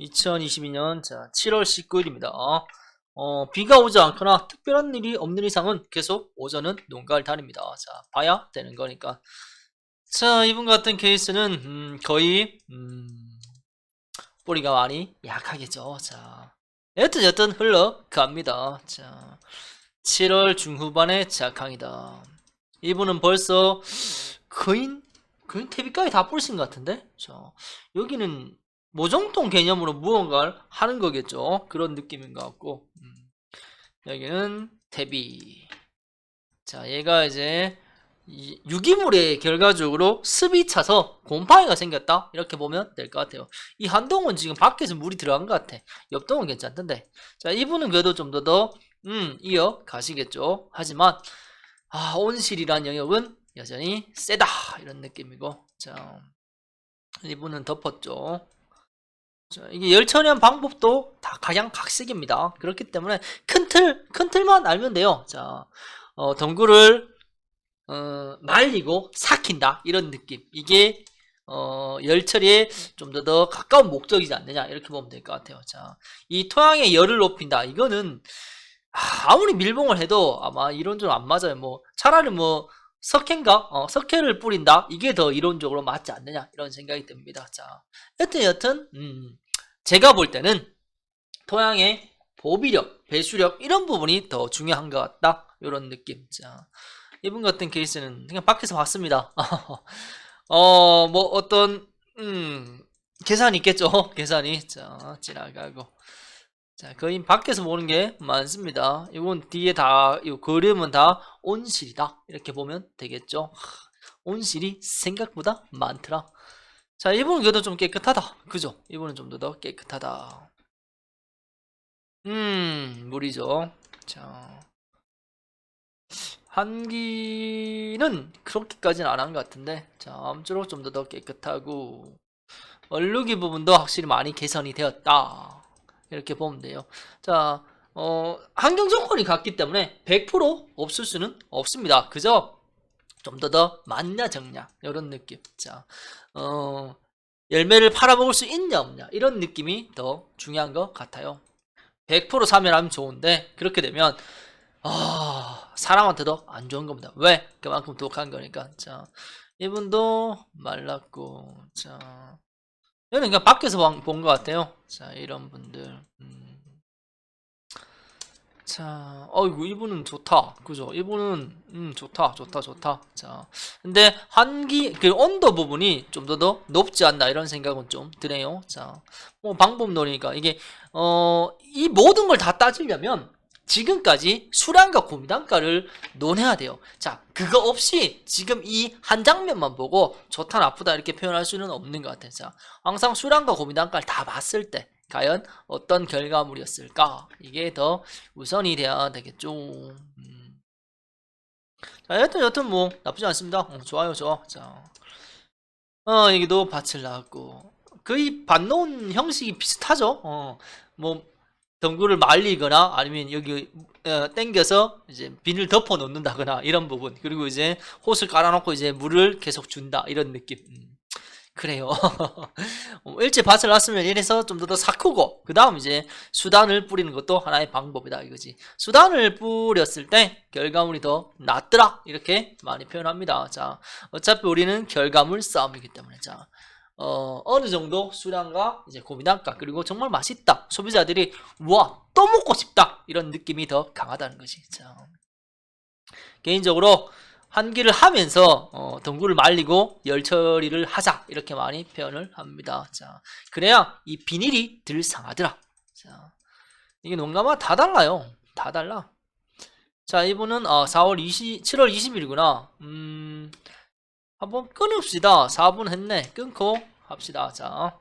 2022년 자 7월 19일입니다. 어, 비가 오지 않거나 특별한 일이 없는 이상은 계속 오전은 농가를 다닙니다. 자, 봐야 되는 거니까. 자, 이분 같은 케이스는 음, 거의 음, 뿌리가 많이 약하겠죠. 자, 여튼 여튼 흘러갑니다. 자, 7월 중후반에 작황이다. 이분은 벌써 거의 거의 태비까지 다 뿌리신 것 같은데. 자, 여기는 모종통 개념으로 무언가를 하는 거겠죠. 그런 느낌인 것 같고. 음. 여기는 태비. 자, 얘가 이제 이 유기물의 결과적으로 습이 차서 곰팡이가 생겼다. 이렇게 보면 될 것 같아요. 이 한동은 지금 밖에서 물이 들어간 것 같아. 옆동은 괜찮던데. 자, 이분은 그래도 좀 더 더, 음, 이어 가시겠죠. 하지만, 아, 온실이란 영역은 여전히 세다. 이런 느낌이고. 자, 이분은 덮었죠. 자, 이게 열 처리한 방법도 다 가장 각색입니다. 그렇기 때문에 큰 틀, 큰 틀만 알면 돼요. 자, 어, 덩굴을 어, 말리고 삭힌다 이런 느낌. 이게 어, 열 처리에 좀 더 더 가까운 목적이지 않느냐 이렇게 보면 될 것 같아요. 자, 이 토양의 열을 높인다. 이거는 아, 아무리 밀봉을 해도 아마 이론적으로 안 맞아요. 뭐 차라리 뭐 석회인가? 어, 석회를 뿌린다? 이게 더 이론적으로 맞지 않느냐? 이런 생각이 듭니다. 자, 여튼 여튼, 음, 제가 볼 때는 토양의 보비력, 배수력, 이런 부분이 더 중요한 것 같다. 이런 느낌. 자, 이분 같은 케이스는 그냥 밖에서 봤습니다. 어, 뭐 어떤, 음, 계산이 있겠죠? 계산이. 자, 지나가고. 자, 거의 밖에서 보는 게 많습니다. 이건 뒤에 다, 이 그림은 다 온실이다. 이렇게 보면 되겠죠. 하, 온실이 생각보다 많더라. 자, 이분은 그래도 좀 깨끗하다. 그죠? 이분은 좀더더 깨끗하다. 음, 물이죠. 자, 한기는 그렇게까지는 안 한 것 같은데, 자, 아무쪼록 좀더더 깨끗하고, 얼룩이 부분도 확실히 많이 개선이 되었다. 이렇게 보면 돼요. 자, 어, 환경 조건이 같기 때문에 100% 없을 수는 없습니다. 그죠? 좀 더더 많냐 적냐 이런 느낌. 자, 어, 열매를 팔아먹을 수 있냐 없냐 이런 느낌이 더 중요한 것 같아요. 100% 사면 하면 좋은데 그렇게 되면 아, 사람한테도 안 좋은 겁니다. 왜? 그만큼 독한 거니까. 자, 이분도 말랐고, 자, 얘는 그냥 밖에서 본 것 같아요. 자, 이런 분들. 음. 자, 어이구, 이분은 좋다. 그죠? 이분은, 음, 좋다, 좋다, 좋다. 자, 근데 한기, 그 언더 부분이 좀 더 더 높지 않나, 이런 생각은 좀 드네요. 자, 뭐, 방법론이니까, 이게, 어, 이 모든 걸 다 따지려면, 지금까지 수량과 고미단가를 논해야 돼요. 자, 그거 없이 지금 이 한 장면만 보고 좋다 나쁘다 이렇게 표현할 수는 없는 것 같아요. 자, 항상 수량과 고미단가를 다 봤을 때 과연 어떤 결과물이었을까? 이게 더 우선이 돼야 되겠죠. 음. 자, 여튼 여튼 뭐 나쁘지 않습니다. 어, 좋아요, 좋아. 자, 어 여기도 밭을 나왔고 거의 밭 놓은 형식이 비슷하죠. 어, 뭐 덩굴을 말리거나 아니면 여기 어, 땡겨서 이제 비닐 덮어 놓는다거나 이런 부분 그리고 이제 호스를 깔아놓고 이제 물을 계속 준다 이런 느낌 음, 그래요. 어, 일찍 밭을 놨으면 이래서 좀더더 사크고 그 다음 이제 수단을 뿌리는 것도 하나의 방법이다 이거지. 수단을 뿌렸을 때 결과물이 더 낫더라 이렇게 많이 표현합니다. 자 어차피 우리는 결과물 싸움이기 때문에. 자 어, 어느 정도 수량과 이제 고민한가 그리고 정말 맛있다. 소비자들이 와또 먹고 싶다. 이런 느낌이 더 강하다는 거지. 자, 개인적으로 한기를 하면서 어, 덩굴을 말리고 열 처리를 하자 이렇게 많이 표현을 합니다 자 그래야 이 비닐이 덜 상하더라 자 이게 농가마다 다 달라요 다 달라 자 이분은 어, 4월 20 7월 20일이구나 음 한번 끊읍시다. 4분 했네. 끊고 합시다. 자.